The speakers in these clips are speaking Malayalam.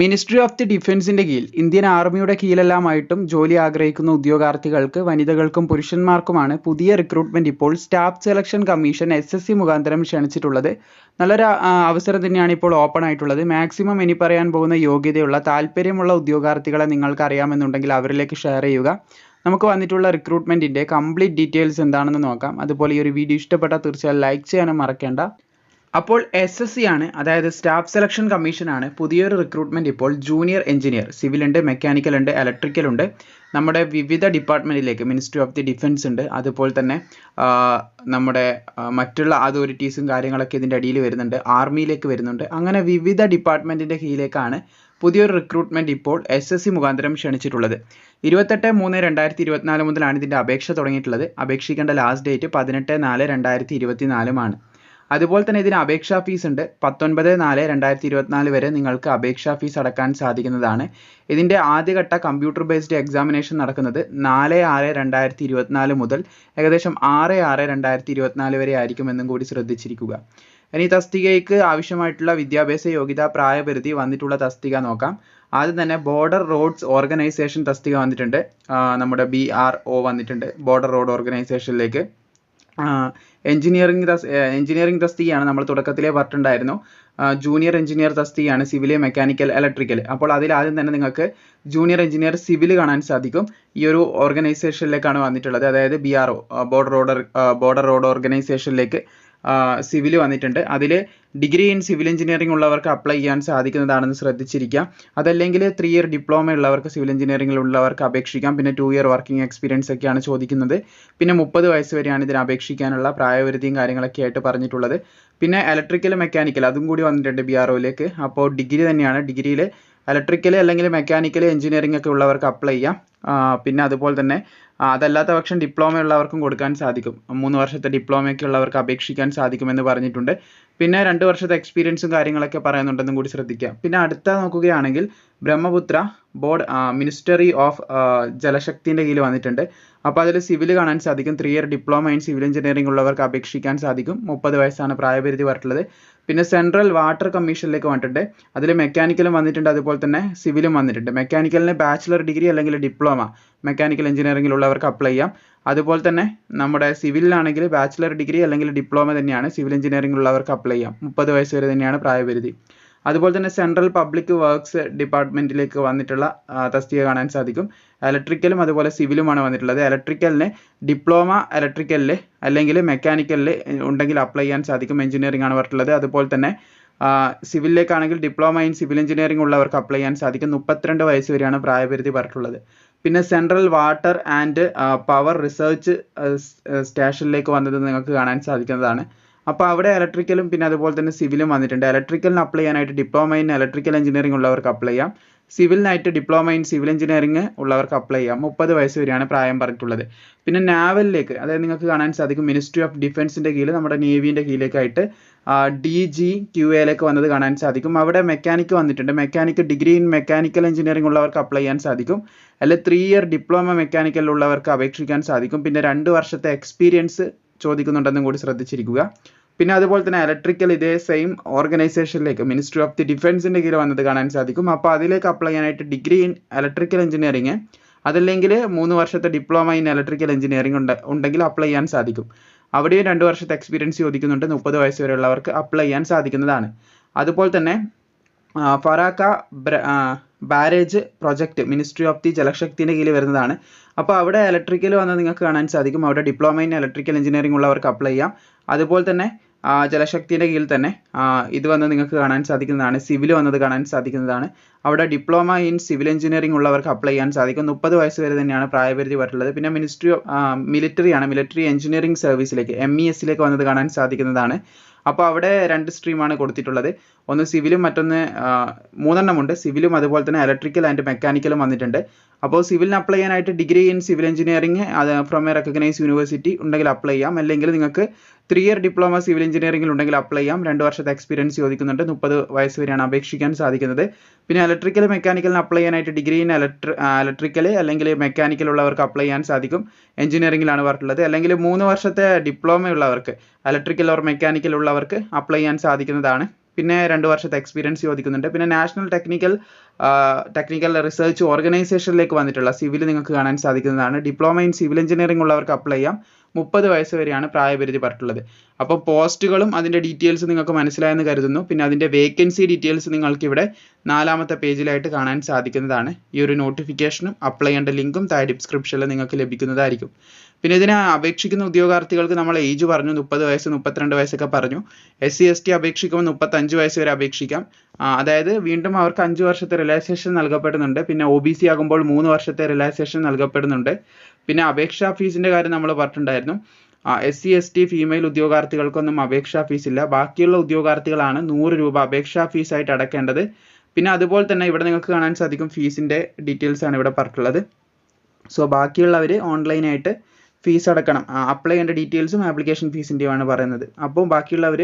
മിനിസ്ട്രി ഓഫ് ദി ഡിഫൻസിന്റെ കീഴിൽ ഇന്ത്യൻ ആർമിയുടെ കീഴിലെല്ലാമായിട്ടും ജോലി ആഗ്രഹിക്കുന്ന ഉദ്യോഗാർത്ഥികൾക്ക് വനിതകൾക്കും പുരുഷന്മാർക്കുമാണ് പുതിയ റിക്രൂട്ട്മെന്റ് ഇപ്പോൾ staff selection commission S S C മുഖാന്തരം ക്ഷണിച്ചിട്ടുള്ളത്. നല്ലൊരു അവസരം തന്നെയാണ് ഇപ്പോൾ ഓപ്പൺ ആയിട്ടുള്ളത്. മാക്സിമം ഇനി പറയാൻ പോകുന്ന യോഗ്യതയുള്ള താല്പര്യമുള്ള ഉദ്യോഗാർത്ഥികളെ നിങ്ങൾക്ക് അറിയാമെന്നുണ്ടെങ്കിൽ അവരിലേക്ക് ഷെയർ ചെയ്യുക. നമുക്ക് വന്നിട്ടുള്ള റിക്രൂട്ട്മെന്റിന്റെ കംപ്ലീറ്റ് ഡീറ്റെയിൽസ് എന്താണെന്ന് നോക്കാം. അതുപോലെ ഈ ഒരു വീഡിയോ ഇഷ്ടപ്പെട്ടാൽ തീർച്ചയായും ലൈക്ക് ചെയ്യാനും മറക്കേണ്ട. അപ്പോൾ എസ് എസ് സി ആണ് അതായത് സ്റ്റാഫ് സെലക്ഷൻ കമ്മീഷൻ ആണ് പുതിയൊരു റിക്രൂട്ട്മെന്റ് ഇപ്പോൾ ജൂനിയർ എഞ്ചിനീയർ സിവിൽ ഉണ്ട് മെക്കാനിക്കൽ ഉണ്ട് ഇലക്ട്രിക്കൽ ഉണ്ട്. നമ്മുടെ വിവിധ ഡിപ്പാർട്ട്മെന്റിലേക്ക് മിനിസ്ട്രി ഓഫ് ദി ഡിഫൻസ് ഉണ്ട്. അതുപോലെ തന്നെ നമ്മുടെ മറ്റുള്ള അതോറിറ്റീസും കാര്യങ്ങളൊക്കെ ഇതിന്റെ അടിയിൽ വരുന്നുണ്ട്. ആർമിയിലേക്ക് വരുന്നുണ്ട്. അങ്ങനെ വിവിധ ഡിപ്പാർട്ട്മെന്റിന്റെ കീഴിലേക്കാണ് പുതിയൊരു റിക്രൂട്ട്മെന്റ് ഇപ്പോൾ എസ് എസ് സി മുഖാന്തരം ക്ഷണിച്ചിട്ടുള്ളത്. ഇരുപത്തെട്ട് മൂന്ന് രണ്ടായിരത്തി ഇരുപത്തിനാല് മുതലാണ് ഇതിന്റെ അപേക്ഷ തുടങ്ങിയിട്ടുള്ളത്. അപേക്ഷിക്കേണ്ട ലാസ്റ്റ് ഡേറ്റ് പതിനെട്ട് നാല് രണ്ടായിരത്തി ഇരുപത്തി നാലുമാണ് അതുപോലെ തന്നെ ഇതിന് അപേക്ഷാ ഫീസ് ഉണ്ട്. പത്തൊൻപത് നാല് രണ്ടായിരത്തി ഇരുപത്തിനാല് വരെ നിങ്ങൾക്ക് അപേക്ഷാ ഫീസ് അടക്കാൻ സാധിക്കുന്നതാണ്. ഇതിന്റെ ആദ്യഘട്ട കമ്പ്യൂട്ടർ ബേസ്ഡ് എക്സാമിനേഷൻ നടക്കുന്നത് നാല് ആറ് രണ്ടായിരത്തി ഇരുപത്തിനാല് മുതൽ ഏകദേശം ആറ് ആറ് രണ്ടായിരത്തി ഇരുപത്തിനാല് വരെ ആയിരിക്കും എന്നും കൂടി ശ്രദ്ധിച്ചിരിക്കുക. ഇനി തസ്തികയ്ക്ക് ആവശ്യമായിട്ടുള്ള വിദ്യാഭ്യാസ യോഗ്യത പ്രായപരിധി വന്നിട്ടുള്ള തസ്തിക നോക്കാം. ആദ്യം തന്നെ ബോർഡർ റോഡ്സ് ഓർഗനൈസേഷൻ തസ്തിക വന്നിട്ടുണ്ട്. നമ്മുടെ ബി ആർ ഒ വന്നിട്ടുണ്ട്. ബോർഡർ റോഡ് ഓർഗനൈസേഷനിലേക്ക് എഞ്ചിനീയറിംഗ് എഞ്ചിനീയറിംഗ് തസ്തികയാണ് നമ്മൾ തുടക്കത്തിലേ പറഞ്ഞിട്ടുണ്ടായിരുന്നു. ജൂനിയർ എഞ്ചിനീയർ തസ്തികയാണ് സിവിൽ മെക്കാനിക്കൽ ഇലക്ട്രിക്കൽ. അപ്പോൾ അതിൽ ആദ്യം തന്നെ നിങ്ങൾക്ക് ജൂനിയർ എഞ്ചിനീയർ സിവിൽ കാണാൻ സാധിക്കും. ഈ ഒരു ഓർഗനൈസേഷനിലേക്കാണ് വന്നിട്ടുള്ളത്. അതായത് B R border road border road ഓർഗനൈസേഷനിലേക്ക് civil വന്നിട്ടുണ്ട്. അതിൽ ഡിഗ്രി ഇൻ സിവിൽ എഞ്ചിനീയറിംഗ് ഉള്ളവർക്ക് അപ്ലൈ ചെയ്യാൻ സാധിക്കുന്നതാണെന്ന് ശ്രദ്ധിച്ചിരിക്കുക അതല്ലെങ്കിൽ ത്രീ ഇയർ ഡിപ്ലോമ ഉള്ളവർക്ക് സിവിൽ എഞ്ചിനീയറിംഗിൽ ഉള്ളവർക്ക് അപേക്ഷിക്കാം. പിന്നെ ടു ഇയർ വർക്കിംഗ് എക്സ്പീരിയൻസ് ഒക്കെയാണ് ചോദിക്കുന്നത്. പിന്നെ മുപ്പത് വയസ്സ് വരെയാണ് ഇതിന് അപേക്ഷിക്കാനുള്ള പ്രായപരിധിയും കാര്യങ്ങളൊക്കെ ആയിട്ട് പറഞ്ഞിട്ടുള്ളത്. പിന്നെ ഇലക്ട്രിക്കൽ മെക്കാനിക്കൽ അതും കൂടി വന്നിട്ടുണ്ട് ബി ആർ ഒയിലേക്ക് അപ്പോൾ ഡിഗ്രി തന്നെയാണ്. ഡിഗ്രിയിൽ ഇലക്ട്രിക്കൽ അല്ലെങ്കിൽ മെക്കാനിക്കൽ എഞ്ചിനീയറിംഗ് ഒക്കെ ഉള്ളവർക്ക് അപ്ലൈ ചെയ്യാം. പിന്നെ അതുപോലെ തന്നെ അതല്ലാത്ത പക്ഷം ഡിപ്ലോമ ഉള്ളവർക്കും കൊടുക്കാൻ സാധിക്കും. മൂന്ന് വർഷത്തെ ഡിപ്ലോമയൊക്കെ ഉള്ളവർക്ക് അപേക്ഷിക്കാൻ സാധിക്കുമെന്ന് പറഞ്ഞിട്ടുണ്ട്. പിന്നെ രണ്ട് വർഷത്തെ എക്സ്പീരിയൻസും കാര്യങ്ങളൊക്കെ പറയുന്നുണ്ടെന്നും കൂടി ശ്രദ്ധിക്കുക പിന്നെ അടുത്ത നോക്കുകയാണെങ്കിൽ ബ്രഹ്മപുത്ര ബോർഡ് മിനിസ്റ്ററി ഓഫ് ജലശക്തിന്റെ കീഴിൽ വന്നിട്ടുണ്ട്. അപ്പോൾ അതിൽ സിവിൽ കാണാൻ സാധിക്കും. Three year diploma in civil engineering ഉള്ളവർക്ക് അപേക്ഷിക്കാൻ സാധിക്കും. മുപ്പത് വയസ്സാണ് പ്രായപരിധി പറഞ്ഞിട്ടുള്ളത് പിന്നെ സെൻട്രൽ വാട്ടർ കമ്മീഷനിലേക്ക് വന്നിട്ടുണ്ട്. അതിൽ മെക്കാനിക്കലും വന്നിട്ടുണ്ട്. അതുപോലെ തന്നെ സിവിലും വന്നിട്ടുണ്ട്. മെക്കാനിക്കലിന് ബാച്ചിലർ ഡിഗ്രി അല്ലെങ്കിൽ ഡിപ്ലോമ മെക്കാനിക്കൽ എഞ്ചിനീയറിംഗിലുള്ളവർക്ക് അപ്ലൈ ചെയ്യാം. അതുപോലെ തന്നെ നമ്മുടെ സിവിലിലാണെങ്കിൽ ബാച്ചിലർ ഡിഗ്രി അല്ലെങ്കിൽ ഡിപ്ലോമ തന്നെയാണ് സിവിൽ എഞ്ചിനീയറിംഗ് ഉള്ളവർക്ക് അപ്ലൈ ചെയ്യാം. മുപ്പത് വയസ്സ് വരെ തന്നെയാണ് പ്രായപരിധി. അതുപോലെ തന്നെ സെൻട്രൽ പബ്ലിക് വർക്ക്സ് ഡിപ്പാർട്ട്മെന്റിലേക്ക് വന്നിട്ടുള്ള തസ്തിക കാണാൻ സാധിക്കും. ഇലക്ട്രിക്കലും അതുപോലെ സിവിലുമാണ് വന്നിട്ടുള്ളത്. ഇലക്ട്രിക്കലിന് ഡിപ്ലോമ ഇലക്ട്രിക്കലിൽ അല്ലെങ്കിൽ മെക്കാനിക്കലിൽ ഉണ്ടെങ്കിൽ അപ്ലൈ ചെയ്യാൻ സാധിക്കും. എഞ്ചിനീയറിംഗ് ആണ് പറഞ്ഞിട്ടുള്ളത്. അതുപോലെ തന്നെ സിവിലിലേക്കാണെങ്കിൽ ഡിപ്ലോമ ഇൻ സിവിൽ എഞ്ചിനീയറിംഗ് ഉള്ളവർക്ക് അപ്ലൈ ചെയ്യാൻ സാധിക്കും. മുപ്പത്തിരണ്ട് വയസ്സ് വരെയാണ് പ്രായപരിധി പറഞ്ഞിട്ടുള്ളത്. പിന്നെ central water and power research സ്റ്റേഷനിലേക്ക് വന്നത് നിങ്ങൾക്ക് കാണാൻ സാധിക്കുന്നതാണ്. അപ്പോൾ അവിടെ ഇലക്ട്രിക്കലും പിന്നെ അതുപോലെ തന്നെ സിവിലും വന്നിട്ടുണ്ട്. ഇലക്ട്രിക്കലിന് അപ്ലൈ ചെയ്യാനായിട്ട് ഡിപ്ലോമ ഇൻ ഇലക്ട്രിക്കൽ എഞ്ചിനീയറിംഗ് ഉള്ളവർക്ക് അപ്ലൈ ചെയ്യാം. സിവിലിനായിട്ട് ഡിപ്ലോമ ഇൻ സിവിൽ എഞ്ചിനീയറിംഗ് ഉള്ളവർക്ക് അപ്ലൈ ചെയ്യാം. മുപ്പത് വയസ്സ് വരെയാണ് പ്രായം പറഞ്ഞിട്ടുള്ളത്. പിന്നെ നാവലിലേക്ക് അതായത് നിങ്ങൾക്ക് കാണാൻ സാധിക്കും മിനിസ്ട്രി ഓഫ് ഡിഫൻസിന്റെ കീഴിൽ നമ്മുടെ നേവിയുടെ കീഴിലേക്കായിട്ട് ഡി ജി ക്യു എയിലേക്ക് വന്നത് കാണാൻ സാധിക്കും. അവിടെ മെക്കാനിക്ക് വന്നിട്ടുണ്ട്. Mechanic degree in mechanical engineering ഉള്ളവർക്ക് അപ്ലൈ ചെയ്യാൻ സാധിക്കും. അല്ലെ ത്രീ ഇയർ ഡിപ്ലോമ മെക്കാനിക്കൽ ഉള്ളവർക്ക് അപേക്ഷിക്കാൻ സാധിക്കും. പിന്നെ രണ്ട് വർഷത്തെ എക്സ്പീരിയൻസ് ചോദിക്കുന്നുണ്ടെന്നും കൂടി ശ്രദ്ധിച്ചിരിക്കുക. പിന്നെ അതുപോലെ തന്നെ ഇലക്ട്രിക്കൽ ഇതേ സെയിം ഓർഗനൈസേഷനിലേക്ക് മിനിസ്ട്രി ഓഫ് ദി ഡിഫൻസിന്റെ കീഴിൽ വന്നത് കാണാൻ സാധിക്കും. അപ്പോൾ അതിലേക്ക് അപ്ലൈ ചെയ്യാനായിട്ട് ഡിഗ്രി ഇൻ ഇലക്ട്രിക്കൽ എഞ്ചിനീയറിംഗ് അതല്ലെങ്കിൽ മൂന്ന് വർഷത്തെ ഡിപ്ലോമ ഇൻ ഇലക്ട്രിക്കൽ എഞ്ചിനീയറിംഗ് ഉണ്ട് ഉണ്ടെങ്കിൽ അപ്ലൈ ചെയ്യാൻ സാധിക്കും. അവിടെയും രണ്ട് വർഷത്തെ എക്സ്പീരിയൻസ് ചോദിക്കുന്നുണ്ട്. മുപ്പത് വയസ്സ് വരെയുള്ളവർക്ക് അപ്ലൈ ചെയ്യാൻ സാധിക്കുന്നതാണ്. അതുപോലെ തന്നെ Farakka barrage project ministry of the ജലശക്തിന്റെ കീഴിൽ വരുന്നതാണ്. അപ്പോൾ അവിടെ ഇലക്ട്രിക്കൽ വന്ന് നിങ്ങൾക്ക് കാണാൻ സാധിക്കും. അവിടെ ഡിപ്ലോമ ഇൻ ഇലക്ട്രിക്കൽ എഞ്ചിനീയറിംഗ് ഉള്ളവർക്ക് അപ്ലൈ ചെയ്യാം. അതുപോലെ തന്നെ ആ, ജലശക്തിന്റെ കീഴിൽ തന്നെ ഇത് വന്ന് നിങ്ങൾക്ക് കാണാൻ സാധിക്കുന്നതാണ് സിവിൽ വന്നത് കാണാൻ സാധിക്കുന്നതാണ്. അവിടെ ഡിപ്ലോമ ഇൻ സിവിൽ എഞ്ചിനീയറിംഗ് ഉള്ളവർക്ക് അപ്ലൈ ചെയ്യാൻ സാധിക്കും. മുപ്പത് വയസ്സ് വരെ തന്നെയാണ് പ്രായപരിധി പറഞ്ഞിട്ടുള്ളത്. പിന്നെ മിനിസ്ട്രി മിലിറ്ററി ആണ്. മിലിറ്ററി എഞ്ചിനീയറിംഗ് സർവീസിലേക്ക് എം ഇ എസിലേക്ക് വന്നത് കാണാൻ സാധിക്കുന്നതാണ്. അപ്പോൾ അവിടെ രണ്ട് സ്ട്രീമാണ് കൊടുത്തിട്ടുള്ളത്. ഒന്ന് സിവിലും മറ്റൊന്ന് മൂന്നെണ്ണമുണ്ട്. സിവിലും അതുപോലെ തന്നെ ഇലക്ട്രിക്കൽ ആൻഡ് മെക്കാനിക്കലും വന്നിട്ടുണ്ട്. അപ്പോൾ സിവിലിന് അപ്ലൈ ചെയ്യാനായിട്ട് ഡിഗ്രി ഇൻ സിവിൽ എഞ്ചിനീയറിംഗ് അത് ഫ്രം എ റെക്കഗ്നൈസ് യൂണിവേഴ്സിറ്റി ഉണ്ടെങ്കിൽ അപ്ലൈ ചെയ്യാം. അല്ലെങ്കിൽ നിങ്ങൾക്ക് ത്രീ ഇയർ ഡിപ്ലോമ സിവിൽ എഞ്ചിനീയറിംഗിൽ ഉണ്ടെങ്കിൽ അപ്ലൈ ചെയ്യാം. രണ്ട് വർഷത്തെ എക്സ്പീരിയൻസ് ചോദിക്കുന്നുണ്ട്. മുപ്പത് വയസ്സ് വരെയാണ് അപേക്ഷിക്കാൻ സാധിക്കുന്നത്. പിന്നെ ഇലക്ട്രിക്കൽ മെക്കാനിക്കലിന് അപ്ലൈ ചെയ്യാനായിട്ട് ഡിഗ്രി ഇൻ ഇലക്ട്രി ഇലക്ട്രിക്കൽ അല്ലെങ്കിൽ മെക്കാനിക്കൽ ഉള്ളവർക്ക് അപ്ലൈ ചെയ്യാൻ സാധിക്കും. എഞ്ചിനീയറിംഗിലാണ് പറഞ്ഞിട്ടുള്ളത് അല്ലെങ്കിൽ മൂന്ന് വർഷത്തെ ഡിപ്ലോമ ഉള്ളവർക്ക് ഇലക്ട്രിക്കൽ ഓർ മെക്കാനിക്കൽ ഉള്ളവർക്ക് അപ്ലൈ ചെയ്യാൻ സാധിക്കുന്നതാണ്. പിന്നെ രണ്ട് വർഷത്തെ എക്സ്പീരിയൻസ് ചോദിക്കുന്നുണ്ട്. പിന്നെ നാഷണൽ ടെക്നിക്കൽ ടെക്നിക്കൽ റിസർച്ച് ഓർഗനൈസേഷനിലേക്ക് വന്നിട്ടുള്ള സിവിൽ നിങ്ങൾക്ക് കാണാൻ സാധിക്കുന്നതാണ്. ഡിപ്ലോമ ഇൻ സിവിൽ എഞ്ചിനീയറിംഗ് ഉള്ളവർക്ക് അപ്ലൈ ചെയ്യാം. മുപ്പത് വയസ്സ് വരെയാണ് പ്രായപരിധി പറഞ്ഞിട്ടുള്ളത്. അപ്പോൾ പോസ്റ്റുകളും അതിന്റെ ഡീറ്റെയിൽസ് നിങ്ങൾക്ക് മനസ്സിലായെന്ന് കരുതുന്നു. പിന്നെ അതിന്റെ വേക്കൻസി ഡീറ്റെയിൽസ് നിങ്ങൾക്ക് ഇവിടെ നാലാമത്തെ പേജിലായിട്ട് കാണാൻ സാധിക്കുന്നതാണ്. ഈ ഒരു നോട്ടിഫിക്കേഷനും അപ്ലൈ ചെയ്യേണ്ട ലിങ്കും താഴെ ഡിസ്ക്രിപ്ഷനിൽ നിങ്ങൾക്ക് ലഭിക്കുന്നതായിരിക്കും. പിന്നെ ഇതിനെ അപേക്ഷിക്കുന്ന ഉദ്യോഗാർത്ഥികൾക്ക് നമ്മൾ ഏജ് പറഞ്ഞു. മുപ്പത് വയസ്സ് മുപ്പത്തിരണ്ട് വയസ്സൊക്കെ പറഞ്ഞു. എസ് സി എസ് ടി അപേക്ഷിക്കുമ്പോൾ മുപ്പത്തഞ്ച് വയസ്സ് വരെ അപേക്ഷിക്കാം. അതായത് വീണ്ടും അവർക്ക് അഞ്ച് വർഷത്തെ റിലാക്സേഷൻ നൽകപ്പെടുന്നുണ്ട്. പിന്നെ ഒ ബി സി ആകുമ്പോൾ മൂന്ന് വർഷത്തെ റിലാക്സേഷൻ നൽകപ്പെടുന്നുണ്ട്. പിന്നെ അപേക്ഷാ ഫീസിന്റെ കാര്യം നമ്മൾ പറഞ്ഞിട്ടുണ്ടായിരുന്നു. S C S T female ഉദ്യോഗാർത്ഥികൾക്കൊന്നും അപേക്ഷാ ഫീസ് ഇല്ല ബാക്കിയുള്ള ഉദ്യോഗാർത്ഥികളാണ് നൂറ് രൂപ അപേക്ഷാ ഫീസായിട്ട് അടക്കേണ്ടത്. പിന്നെ അതുപോലെ തന്നെ ഇവിടെ നിങ്ങൾക്ക് കാണാൻ സാധിക്കും ഫീസിന്റെ ഡീറ്റെയിൽസ് ആണ് ഇവിടെ പറഞ്ഞിട്ടുള്ളത്. സോ ബാക്കിയുള്ളവർ ഓൺലൈനായിട്ട് ഫീസ് അടക്കണം. അപ്ലൈ ചെയ്യേണ്ട ഡീറ്റെയിൽസും ആപ്ലിക്കേഷൻ ഫീസിന്റെയുമാണ് പറയുന്നത്. അപ്പോൾ ബാക്കിയുള്ളവർ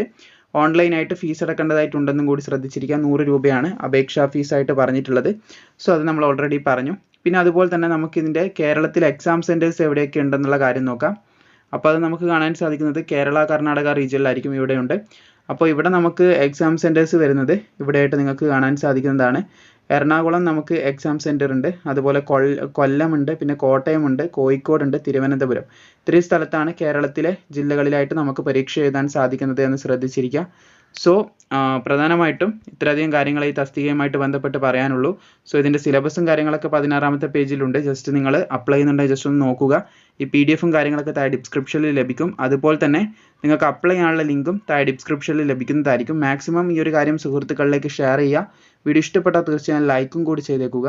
ഓൺലൈനായിട്ട് ഫീസ് അടക്കേണ്ടതായിട്ടുണ്ടെന്നും കൂടി ശ്രദ്ധിച്ചിരിക്കുക. നൂറ് രൂപയാണ് അപേക്ഷാ ഫീസായിട്ട് പറഞ്ഞിട്ടുള്ളത്. സോ അത് നമ്മൾ ഓൾറെഡി പറഞ്ഞു. പിന്നെ അതുപോലെ തന്നെ നമുക്കിതിന്റെ കേരളത്തിൽ എക്സാം സെന്റേഴ്സ് എവിടെയൊക്കെ ഉണ്ടെന്നുള്ള കാര്യം നോക്കാം. അപ്പോൾ അത് നമുക്ക് കാണാൻ സാധിക്കുന്നത് കേരള കർണാടക റീജിയനിലായിരിക്കും ഇവിടെയുണ്ട്. അപ്പോൾ ഇവിടെ നമുക്ക് എക്സാം സെന്റേഴ്സ് വരുന്നത് ഇവിടെയായിട്ട് നിങ്ങൾക്ക് കാണാൻ സാധിക്കുന്നതാണ്. എറണാകുളം നമുക്ക് എക്സാം സെന്റർ ഉണ്ട്. അതുപോലെ കൊല്ല കൊല്ലമുണ്ട് പിന്നെ കോട്ടയമുണ്ട് കോഴിക്കോടുണ്ട് തിരുവനന്തപുരം. ഇത്രയും സ്ഥലത്താണ് കേരളത്തിലെ ജില്ലകളിലായിട്ട് നമുക്ക് പരീക്ഷ എഴുതാൻ സാധിക്കുന്നത് എന്ന് ശ്രദ്ധിച്ചിരിക്കുക. സോ പ്രധാനമായിട്ടും ഇത്രയധികം കാര്യങ്ങൾ ഈ തസ്തികയുമായിട്ട് ബന്ധപ്പെട്ട് പറയാനുള്ളൂ. സോ ഇതിന്റെ സിലബസും കാര്യങ്ങളൊക്കെ പതിനാറാമത്തെ പേജിലുണ്ട് ജസ്റ്റ് നിങ്ങൾ അപ്ലൈ ചെയ്യുന്നുണ്ടെങ്കിൽ ജസ്റ്റ് ഒന്ന് നോക്കുക. ഈ പി ഡി എഫും കാര്യങ്ങളൊക്കെ താഴെ ഡിസ്ക്രിപ്ഷനിൽ ലഭിക്കും. അതുപോലെ തന്നെ നിങ്ങൾക്ക് അപ്ലൈ ചെയ്യാനുള്ള ലിങ്കും താഴെ ഡിസ്ക്രിപ്ഷനിൽ ലഭിക്കുന്നതായിരിക്കും. മാക്സിമം ഈ ഒരു കാര്യം സുഹൃത്തുക്കളിലേക്ക് ഷെയർ ചെയ്യുക. വീഡിയോ ഇഷ്ടപ്പെട്ടാൽ തീർച്ചയായും ലൈക്കും കൂടി ചെയ്തേക്കുക.